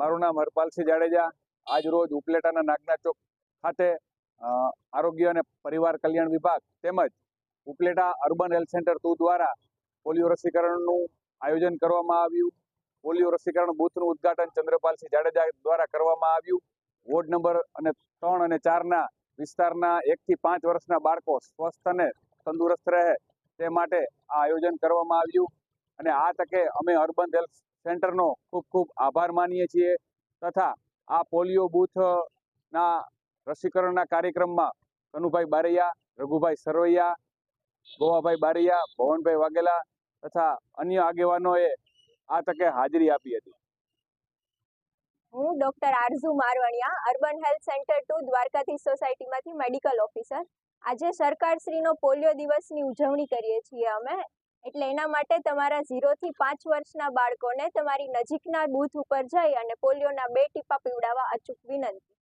મારું નામ હરપાલસિંહ જાડેજા. આજ રોજ ઉપલેટાના નાગના ચોક ખાતે આરોગ્ય અને પરિવાર કલ્યાણ વિભાગ તેમજ Upleta urban health centre two દ્વારા પોલિયો રસીકરણનું આયોજન કરવામાં આવ્યું. પોલિયો રસીકરણ બૂથનું ઉદ્ઘાટન ચંદ્રપાલસિંહ જાડેજા દ્વારા કરવામાં આવ્યું. વોર્ડ નંબર અને ત્રણ અને ચારના વિસ્તારના એકથી પાંચ વર્ષના બાળકો સ્વસ્થ અને તંદુરસ્ત રહે તે માટે આ આયોજન કરવામાં આવ્યું. અને આ તકે અમે અર્બન હેલ્થ સેન્ટરનો ખૂબ ખૂબ આભાર માનીએ છીએ તથા આ પોલિયો બૂથના રસીકરણના કાર્યક્રમમાં કનુભાઈ બારૈયા, રઘુભાઈ સરવૈયા, ગોવાભાઈ બારૈયા, ભવનભાઈ વાઘેલા તથા અન્ય આગેવાનોએ આ તકે હાજરી આપી હતી. હું doctor Arzoo Marvaniya urban health centre two દ્વારકાથી સોસાયટીમાંથી મેડિકલ ઓફિસર. આજે સરકારશ્રીનો પોલિયો દિવસની ઉજવણી કરીએ છીએ અમે. એટલે એના માટે તમારા ઝીરોથી પાંચ વર્ષના બાળકોને તમારી નજીકના બૂથ ઉપર જઈ અને પોલિયોના બે ટીપા પીવડાવવા અચૂક વિનંતી.